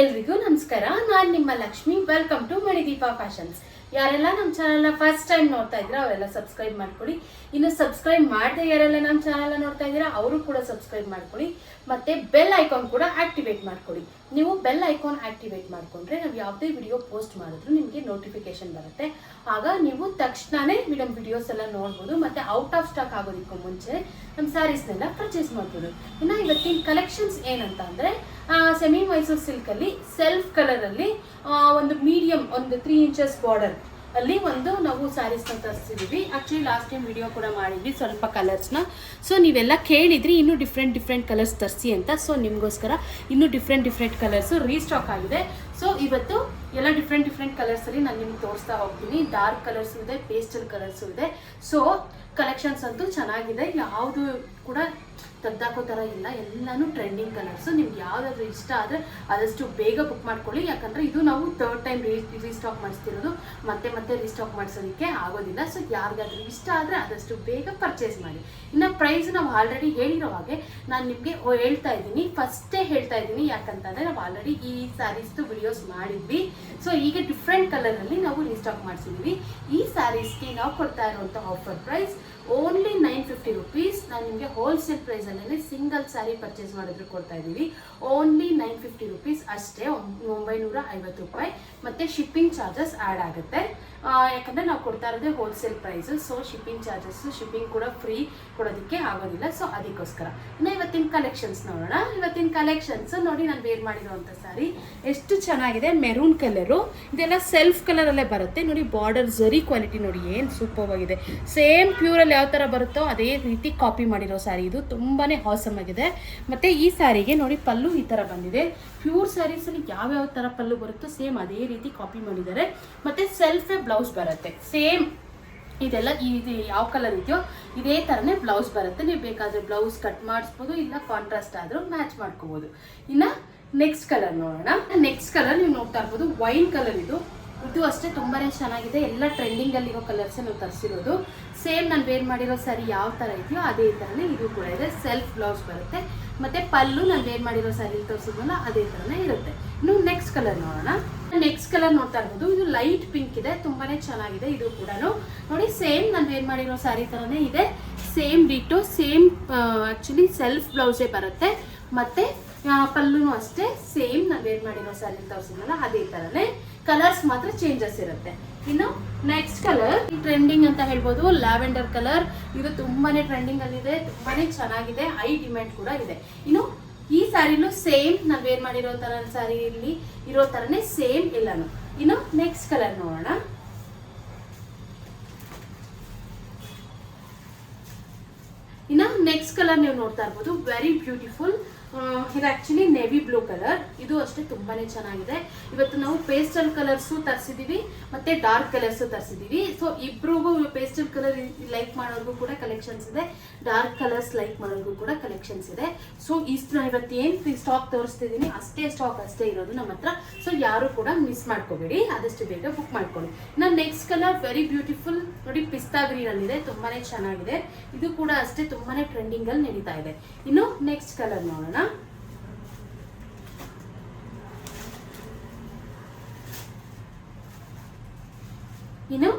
ಎಲ್ರಿಗೂ ನಮಸ್ಕಾರ. ನಾನು ನಿಮ್ಮ Lakshmi. Welcome to Manideepa fashions ಯಾರೆಲ್ಲ ನಮ್ಮ ಚಾನಲ್ನ ಫಸ್ಟ್ ಟೈಮ್ ನೋಡ್ತಾ ಇದ್ದೀರಾ, ಅವರೆಲ್ಲ ಸಬ್ಸ್ಕ್ರೈಬ್ ಮಾಡ್ಕೊಳ್ಳಿ. ಇನ್ನು ಸಬ್ಸ್ಕ್ರೈಬ್ ಮಾಡದೆ ಯಾರೆಲ್ಲ ನಮ್ಮ ಚಾನಲ್ನ ನೋಡ್ತಾ ಇದ್ದೀರಾ, ಅವರು ಕೂಡ ಸಬ್ಸ್ಕ್ರೈಬ್ ಮಾಡ್ಕೊಳ್ಳಿ. ಮತ್ತೆ ಬೆಲ್ ಐಕಾನ್ ಕೂಡ ಆಕ್ಟಿವೇಟ್ ಮಾಡ್ಕೊಳ್ಳಿ. ನೀವು ಬೆಲ್ ಐಕಾನ್ ಆಕ್ಟಿವೇಟ್ ಮಾಡ್ಕೊಂಡ್ರೆ ನಾವು ಯಾವುದೇ ವಿಡಿಯೋ ಪೋಸ್ಟ್ ಮಾಡಿದ್ರು ನಿಮಗೆ ನೋಟಿಫಿಕೇಶನ್ ಬರುತ್ತೆ. ಆಗ ನೀವು ತಕ್ಷಣನೇ ನಮ್ಮ ವಿಡಿಯೋಸ್ ಎಲ್ಲ ನೋಡ್ಬೋದು, ಮತ್ತೆ ಔಟ್ ಆಫ್ ಸ್ಟಾಕ್ ಆಗೋದಕ್ಕೂ ಮುಂಚೆ ನಮ್ಮ ಸ್ಯಾರೀಸ್ನೆಲ್ಲ ಪರ್ಚೇಸ್ ಮಾಡ್ಬೋದು. ಇನ್ನು ಇವತ್ತಿನ ಕಲೆಕ್ಷನ್ಸ್ ಏನಂತ ಅಂದರೆ ಸೆಮಿ ಮೈಸೂರು ಸಿಲ್ಕಲ್ಲಿ ಸೆಲ್ಫ್ ಕಲರಲ್ಲಿ ಒಂದು ಮೀಡಿಯಂ ಒಂದು ತ್ರೀ ಇಂಚಸ್ ಬಾರ್ಡರ್ ಅಲ್ಲಿ ಒಂದು ನಾವು ಸ್ಯಾರೀಸ್ನ ತರಿಸಿದ್ದೀವಿ ಆ್ಯಕ್ಚುಲಿ ಲಾಸ್ಟ್ ಟೈಮ್ ವಿಡಿಯೋ ಕೂಡ ಮಾಡಿದ್ವಿ ಸ್ವಲ್ಪ ಕಲರ್ಸ್ನ ಸೊ ನೀವೆಲ್ಲ ಕೇಳಿದ್ರಿ ಇನ್ನೂ ಡಿಫ್ರೆಂಟ್ ಡಿಫ್ರೆಂಟ್ ಕಲರ್ಸ್ ತರಿಸಿ ಅಂತ. ಸೊ ನಿಮಗೋಸ್ಕರ ಇನ್ನೂ ಡಿಫ್ರೆಂಟ್ ಡಿಫ್ರೆಂಟ್ ಕಲರ್ಸು ರೀಸ್ಟಾಕ್ ಆಗಿದೆ. ಸೊ ಇವತ್ತು ಎಲ್ಲ ಡಿಫ್ರೆಂಟ್ ಡಿಫ್ರೆಂಟ್ ಕಲರ್ಸಲ್ಲಿ ನಾನು ನಿಮ್ಗೆ ತೋರಿಸ್ತಾ ಹೋಗ್ತೀನಿ. ಡಾರ್ಕ್ ಕಲರ್ಸು ಇದೆ ಪೇಸ್ಟಲ್ ಕಲರ್ಸು ಇದೆ. ಸೊ ಕಲೆಕ್ಷನ್ಸ್ ಅಂತೂ ಚೆನ್ನಾಗಿದೆ. ಯಾವುದು ಕೂಡ ತೆಗ್ದಾಕೋ ಥರ ಇಲ್ಲ, ಎಲ್ಲಾನು ಟ್ರೆಂಡಿಂಗ್ ಕಲರ್ಸು ನಿಮ್ಗೆ ಯಾವುದಾದ್ರೂ ಇಷ್ಟ ಆದರೆ ಆದಷ್ಟು ಬೇಗ ಬುಕ್ ಮಾಡ್ಕೊಳ್ಳಿ. ಯಾಕಂದರೆ ಇದು ನಾವು ತರ್ಡ್ ಟೈಮ್ ರೀ ರೀಸ್ಟಾಕ್ ಮಾಡಿಸ್ತಿರೋದು. ಮತ್ತೆ ಮತ್ತೆ ರೀಸ್ಟಾಕ್ ಮಾಡಿಸೋದಕ್ಕೆ ಆಗೋದಿಲ್ಲ. ಸೊ ಯಾರಿಗಾದ್ರೂ ಇಷ್ಟ ಆದರೆ ಆದಷ್ಟು ಬೇಗ ಪರ್ಚೇಸ್ ಮಾಡಿ. ಇನ್ನು ಪ್ರೈಸ್ ನಾವು ಆಲ್ರೆಡಿ ಹೇಳಿರೋ ಹಾಗೆ ನಾನು ನಿಮಗೆ ಹೇಳ್ತಾ ಇದ್ದೀನಿ. ಫಸ್ಟೇ ಹೇಳ್ತಾ ಇದ್ದೀನಿ. ಯಾಕಂತಂದರೆ ನಾವು ಆಲ್ರೆಡಿ ಈ ಸ್ಯಾರೀಸ್ದು ವಿಡಿಯೋಸ್ ಮಾಡಿದ್ವಿ. ಸೊ ಈಗ ಡಿಫ್ರೆಂಟ್ ಕಲರಲ್ಲಿ ನಾವು ರೀಸ್ಟಾಕ್ ಮಾಡಿಸಿದ್ವಿ. ಈ ಸ್ಯಾರೀಸ್ಗೆ ನಾವು ಕೊಡ್ತಾ ಇರುವಂಥ offer price only nine fifty rupees ನಾನು ನಿಮಗೆ ಹೋಲ್ಸೇಲ್ ಪ್ರೈಸಲ್ಲೇ ಸಿಂಗಲ್ ಸ್ಯಾರಿ ಪರ್ಚೇಸ್ ಮಾಡಿದ್ರು ಕೊಡ್ತಾ ಇದ್ದೀವಿ. ಓನ್ಲಿ ನೈನ್ ಫಿಫ್ಟಿ ರುಪೀಸ್ ಅಷ್ಟೇ ಒಂಬ- ಒಂಬೈನೂರ ಐವತ್ತು ರೂಪಾಯಿ. ಮತ್ತು ಶಿಪ್ಪಿಂಗ್ ಚಾರ್ಜಸ್ ಆ್ಯಡ್ ಆಗುತ್ತೆ. ಯಾಕಂದರೆ ನಾವು ಕೊಡ್ತಾ ಇರೋದೇ wholesale price so shipping charges shipping ಕೂಡ ಫ್ರೀ ಕೊಡೋದಕ್ಕೆ ಆಗೋದಿಲ್ಲ. ಸೊ ಅದಕ್ಕೋಸ್ಕರ. ಇನ್ನು ಇವತ್ತಿನ ಕಲೆಕ್ಷನ್ಸ್ ನೋಡೋಣ. ಇವತ್ತಿನ ಕಲೆಕ್ಷನ್ಸ್ ನೋಡಿ ನಾನು ವೇರ್ ಮಾಡಿರುವಂಥ ಸಾರಿ ಎಷ್ಟು ಚೆನ್ನಾಗಿದೆ. ಮೆರೂನ್ ಕಲರು ಇದೆಲ್ಲ ಸೆಲ್ಫ್ ಕಲರಲ್ಲೇ ಬರುತ್ತೆ. ನೋಡಿ ಬಾರ್ಡರ್ ಜರಿ ಕ್ವಾಲಿಟಿ ನೋಡಿ ಏನು ಸೂಪರ್ ಆಗಿದೆ. ಸೇಮ್ ಪ್ಯೂರಲ್ಲಿ ಯಾವ ಥರ ಬರುತ್ತೋ ಅದೇ ರೀತಿ ಕಾಪಿ ಮಾಡಿರೋ ಸ್ಯಾರಿ ಇದು. ತುಂಬಾ ಹಾಸಮ್ ಆಗಿದೆ. ಮತ್ತು ಈ ಸ್ಯಾರಿಗೆ ನೋಡಿ ಪಲ್ಲು ಈ ಥರ ಬಂದಿದೆ. ಪ್ಯೂರ್ ಸ್ಯಾರೀಸಲ್ಲಿ ಯಾವ್ಯಾವ ಥರ ಪಲ್ಲು ಬರುತ್ತೋ ಸೇಮ್ ಅದೇ ರೀತಿ ಕಾಪಿ ಮಾಡಿದ್ದಾರೆ. ಮತ್ತು ಸೆಲ್ಫೇ ಬ್ಲೌಸ್ ಬರುತ್ತೆ. ಸೇಮ್ ಇದೆಲ್ಲ ಇದು ಯಾವ ಕಲರ್ ಇದೆಯೋ ಇದೇ ಥರನೇ ಬ್ಲೌಸ್ ಬರುತ್ತೆ. ನೀವು ಬೇಕಾದರೆ ಬ್ಲೌಸ್ ಕಟ್ ಮಾಡಿಸ್ಬೋದು, ಇಲ್ಲ ಕಾಂಟ್ರಾಸ್ಟ್ ಆದರೂ ಮ್ಯಾಚ್ ಮಾಡ್ಕೋಬೋದು. ಇನ್ನು ನೆಕ್ಸ್ಟ್ ಕಲರ್ ನೋಡೋಣ. ನೆಕ್ಸ್ಟ್ ಕಲರ್ ನೀವು ನೋಡ್ತಾ ಇರ್ಬೋದು ವೈನ್ ಕಲರ್ ಇದು. ಇದು ಅಷ್ಟೇ ತುಂಬಾ ಚೆನ್ನಾಗಿದೆ. ಎಲ್ಲ ಟ್ರೆಂಡಿಂಗಲ್ಲಿರೋ ಕಲರ್ಸೇ ನಾವು ತರಿಸಿರೋದು. ಸೇಮ್ ನಾನು ವೇರ್ ಮಾಡಿರೋ ಸ್ಯಾರಿ ಯಾವ ಥರ ಇದೆಯೋ ಅದೇ ಥರನೇ ಇದು ಕೂಡ ಇದೆ. ಸೆಲ್ಫ್ ಬ್ಲೌಸ್ ಬರುತ್ತೆ. ಮತ್ತು ಪಲ್ಲು ನಾನು ವೇರ್ ಮಾಡಿರೋ ಸ್ಯಾರಿ ತೋರಿಸೋದನ್ನ ಅದೇ ಥರನೇ ಇರುತ್ತೆ. ಇನ್ನು ನೆಕ್ಸ್ಟ್ ಕಲರ್ ನೋಡೋಣ. ನೆಕ್ಸ್ಟ್ ಕಲರ್ ನೋಡ್ತಾ ಇರ್ಬೋದು. ಇದು ಲೈಟ್ ಪಿಂಕ್ ಇದೆ, ತುಂಬಾನೇ ಚೆನ್ನಾಗಿದೆ ಇದು ಕೂಡ ನೋಡಿ ಸೇಮ್ ನಾನು ವೇರ್ ಮಾಡಿರೋ ಸ್ಯಾರಿ ಥರನೇ ಇದೆ. Same ditto same actually self ಬ್ಲೌಸೇ ಬರುತ್ತೆ. ಮತ್ತು ಪಲ್ಲು ಅಷ್ಟೇ ಸೇಮ್ ನಾನು ವೇರ್ ಮಾಡಿರೋ ಸ್ಯಾರಿ ತೋರಿಸಿದ್ನಲ್ಲ ಅದೇ ಥರನೇ ಕಲರ್ಸ್ ಮಾತ್ರ ಚೇಂಜಸ್ ಇರುತ್ತೆ. ಇನ್ನು ನೆಕ್ಸ್ಟ್ ಕಲರ್ ಟ್ರೆಂಡಿಂಗ್ ಅಂತ ಹೇಳ್ಬೋದು ಲ್ಯಾವೆಂಡರ್ ಕಲರ್ ಇದು ತುಂಬಾನೇ ಟ್ರೆಂಡಿಂಗ್ ಅಲ್ಲಿದೆ ತುಂಬಾನೇ ಚೆನ್ನಾಗಿದೆ ಹೈ ಡಿಮ್ಯಾಂಡ್ ಕೂಡ ಇದೆ. ಇನ್ನು ಈ ಸಾರಿನೂ ಸೇಮ್ ನಾವು ವೇರ್ ಮಾಡಿರೋ ತರ ಸಾರಿ ಇಲ್ಲಿ ಇರೋ ತರನೇ ಸೇಮ್ ಎಲ್ಲಾನು ಇನ್ನು ನೆಕ್ಸ್ಟ್ ಕಲರ್ ನೋಡೋಣ. ಇನ್ನು ನೆಕ್ಸ್ಟ್ ಕಲರ್ ನೀವು ನೋಡ್ತಾ ಇರ್ಬೋದು ವೆರಿ ಬ್ಯೂಟಿಫುಲ್ ಇದು ಆ್ಯಕ್ಚುಲಿ ನೇವಿ ಬ್ಲೂ ಕಲರ್ ಇದು ಅಷ್ಟೇ ತುಂಬಾನೇ ಚೆನ್ನಾಗಿದೆ. ಇವತ್ತು ನಾವು ಪೇಸ್ಟಲ್ ಕಲರ್ಸು ತರಿಸಿದ್ದೀವಿ ಮತ್ತು ಡಾರ್ಕ್ ಕಲರ್ಸು ತರಿಸಿದ್ದೀವಿ ಸೊ ಇಬ್ರಿಗೂ ಪೇಸ್ಟಲ್ ಕಲರ್ ಲೈಕ್ ಮಾಡೋರ್ಗೂ ಕೂಡ ಕಲೆಕ್ಷನ್ಸ್ ಇದೆ. ಡಾರ್ಕ್ ಕಲರ್ಸ್ ಲೈಕ್ ಮಾಡೋರ್ಗು ಕೂಡ ಕಲೆಕ್ಷನ್ಸ್ ಇದೆ. ಸೊ ಇಷ್ಟು ಇವತ್ತು ಏನು ಸ್ಟಾಕ್ ತೋರಿಸ್ತಿದ್ದೀನಿ ಅಷ್ಟೇ ಸ್ಟಾಕ್ ಅಷ್ಟೇ ಇರೋದು ನಮ್ಮ ಹತ್ರ. ಸೊ ಯಾರು ಕೂಡ ಮಿಸ್ ಮಾಡ್ಕೋಬೇಡಿ. ಆದಷ್ಟು ಬೇಗ ಬುಕ್ ಮಾಡ್ಕೊಳ್ಳಿ. ನಾನು ನೆಕ್ಸ್ಟ್ ಕಲರ್ ವೆರಿ ಬ್ಯೂಟಿಫುಲ್ ನೋಡಿ, ಪಿಸ್ತಾ ಗ್ರೀನಲ್ಲಿದೆ ತುಂಬಾನೇ ಚೆನ್ನಾಗಿದೆ. ಇದು ಕೂಡ ಅಷ್ಟೇ ತುಂಬಾನೇ ಟ್ರೆಂಡಿಂಗಲ್ಲಿ ನಡೀತಾ ಇದೆ. ಇನ್ನು ನೆಕ್ಸ್ಟ್ ಕಲರ್ ನೋಡೋಣ. ಇನ್ನು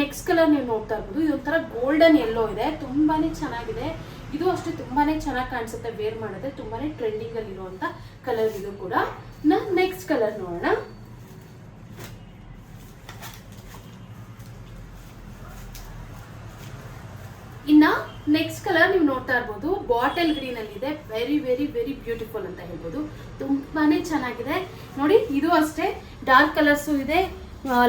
ನೆಕ್ಸ್ಟ್ ಕಲರ್ ನೀವು ನೋಡ್ತಾ ಇರ್ಬೋದು. ಇದೊಂಥರ ಗೋಲ್ಡನ್ ಎಲ್ಲೋ ಇದೆ. ತುಂಬಾನೇ ಚೆನ್ನಾಗಿದೆ. ಇದು ಅಷ್ಟೇ ತುಂಬಾನೇ ಚೆನ್ನಾಗಿ ಕಾಣಿಸುತ್ತೆ ವೇರ್ ಮಾಡಿದ್ರೆ ಟ್ರೆಂಡಿಂಗ್ ಅಲ್ಲಿ ಇರುವಂತ ಕಲರ್ ಇದು ಕೂಡ. ನೆಕ್ಸ್ಟ್ ಕಲರ್ ನೋಡೋಣ. ಇನ್ನ ನೆಕ್ಸ್ಟ್ ಕಲರ್ ನೀವು ನೋಡ್ತಾ ಇರ್ಬೋದು. ಬಾಟಲ್ ಗ್ರೀನ್ ಅಲ್ಲಿ ಇದೆ. ವೆರಿ ವೆರಿ ವೆರಿ ಬ್ಯೂಟಿಫುಲ್ ಅಂತ ಹೇಳ್ಬೋದು. ತುಂಬಾನೇ ಚೆನ್ನಾಗಿದೆ. ನೋಡಿ, ಇದು ಅಷ್ಟೇ. ಡಾರ್ಕ್ ಕಲರ್ಸು ಇದೆ.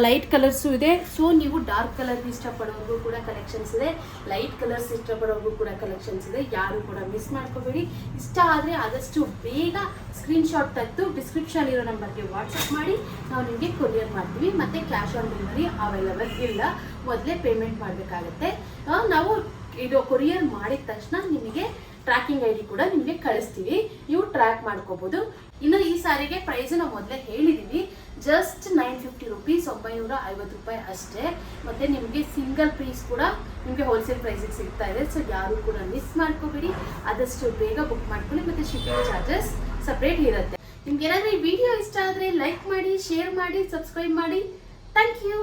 ಲೈಟ್ ಕಲರ್ಸು ಇದೆ. ಸೊ ನೀವು ಡಾರ್ಕ್ ಕಲರ್ ಇಷ್ಟಪಡೋರ್ಗೂ ಕೂಡ ಕಲೆಕ್ಷನ್ಸ್ ಇದೆ. ಲೈಟ್ ಕಲರ್ಸ್ ಇಷ್ಟಪಡೋರ್ಗೂ ಕೂಡ ಕಲೆಕ್ಷನ್ಸ್ ಇದೆ. ಯಾರು ಕೂಡ ಮಿಸ್ ಮಾಡ್ಕೋಬೇಡಿ. ಇಷ್ಟ ಆದರೆ ಆದಷ್ಟು ಬೇಗ ಸ್ಕ್ರೀನ್ಶಾಟ್ ತೆಗೆದು ಡಿಸ್ಕ್ರಿಪ್ಷನ್ ಇರೋ ನಂಬರ್ಗೆ ವಾಟ್ಸಪ್ ಮಾಡಿ. ನಾವು ನಿಮಗೆ ಕೊರಿಯರ್ ಮಾಡ್ತೀವಿ. ಮತ್ತು ಕ್ಯಾಶ್ ಆನ್ ಡೆಲಿವರಿ ಅವೈಲಬಲ್ ಇಲ್ಲ. ಮೊದಲೇ ಪೇಮೆಂಟ್ ಮಾಡಬೇಕಾಗತ್ತೆ. ನಾವು ಇದು ಕೊರಿಯರ್ ಮಾಡಿದ ತಕ್ಷಣ ನಿಮಗೆ ಟ್ರ್ಯಾಕಿಂಗ್ ಐ ಡಿ ಕೂಡ ನಿಮಗೆ ಕಳಿಸ್ತೀವಿ. ನೀವು ಟ್ರ್ಯಾಕ್ ಮಾಡ್ಕೋಬೋದು. ಇನ್ನು ಈ ಸಾರಿಗೆ ಪ್ರೈಸ್ ನಾವು ಮೊದಲೇ ಹೇಳಿದೀವಿ. ಜಸ್ಟ್ ನೈನ್ ಫಿಫ್ಟಿ ರುಪೀಸ್ ಒಂಬೈನೂರ ಐವತ್ತು ರೂಪಾಯಿ ಅಷ್ಟೇ. ಮತ್ತು ನಿಮಗೆ ಸಿಂಗಲ್ ಪೀಸ್ ಕೂಡ ನಿಮಗೆ ಹೋಲ್ಸೇಲ್ ಪ್ರೈಸಿಗೆ ಸಿಗ್ತಾ ಇದೆ. ಸೊ ಯಾರು ಕೂಡ ಮಿಸ್ ಮಾಡ್ಕೋಬೇಡಿ. ಆದಷ್ಟು ಬೇಗ ಬುಕ್ ಮಾಡ್ಕೊಳ್ಳಿ. ಮತ್ತು ಶಿಪ್ಪಿಂಗ್ ಚಾರ್ಜಸ್ ಸಪ್ರೇಟ್ ಇರುತ್ತೆ. ನಿಮ್ಗೆ ಏನಾದರೂ ಈ ವಿಡಿಯೋ ಇಷ್ಟ ಆದರೆ ಲೈಕ್ ಮಾಡಿ ಶೇರ್ ಮಾಡಿ ಸಬ್ಸ್ಕ್ರೈಬ್ ಮಾಡಿ. Thank you